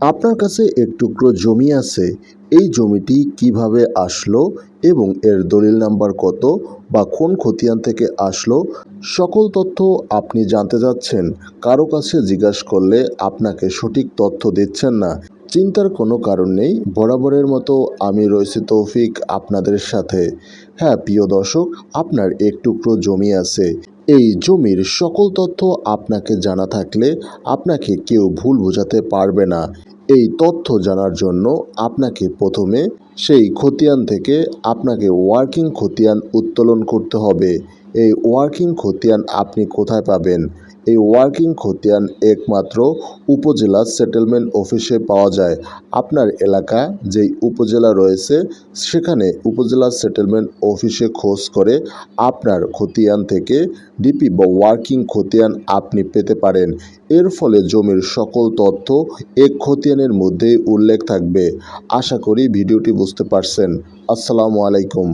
আপনার কাছে এক টুকরো জমি আছে, এই জমিটি কীভাবে আসলো এবং এর দলিল নাম্বার কত বা কোন খতিয়ান থেকে আসলো, সকল তথ্য আপনি জানতে যাচ্ছেন। কারও কাছে জিজ্ঞাসা করলে আপনাকে সঠিক তথ্য দিচ্ছেন না। চিন্তার কোনো কারণ নেই। বরাবরের মতো আমি রয়েছি তৌফিক আপনাদের সাথে। হ্যাঁ প্রিয় দর্শক, আপনার এক টুকরো জমি আছে। এই জমির সকল তথ্য আপনাকে জানা থাকলে আপনাকে কেউ ভুল বোঝাতে পারবে না। এই তথ্য জানার জন্য আপনাকে প্রথমে সেই খতিয়ান থেকে আপনাকে ওয়ার্কিং খতিয়ান উত্তোলন করতে হবে। এই ওয়ার্কিং খতিয়ান আপনি কোথায় পাবেন? এই ওয়ার্কিং খতিয়ান একমাত্র উপজেলা সেটেলমেন্ট অফিসে পাওয়া যায়। আপনার এলাকা যেই উপজেলা রয়েছে, সেখানে উপজেলা সেটেলমেন্ট অফিসে খোঁজ করে আপনার খতিয়ান থেকে ডিপি বা ওয়ার্কিং খতিয়ান আপনি পেতে পারেন। এর ফলে জমির সকল তথ্য এক খতিয়ানের মধ্যেই উল্লেখ থাকবে। আশা করি ভিডিওটি বুঝতে পারছেন। আসসালামু আলাইকুম।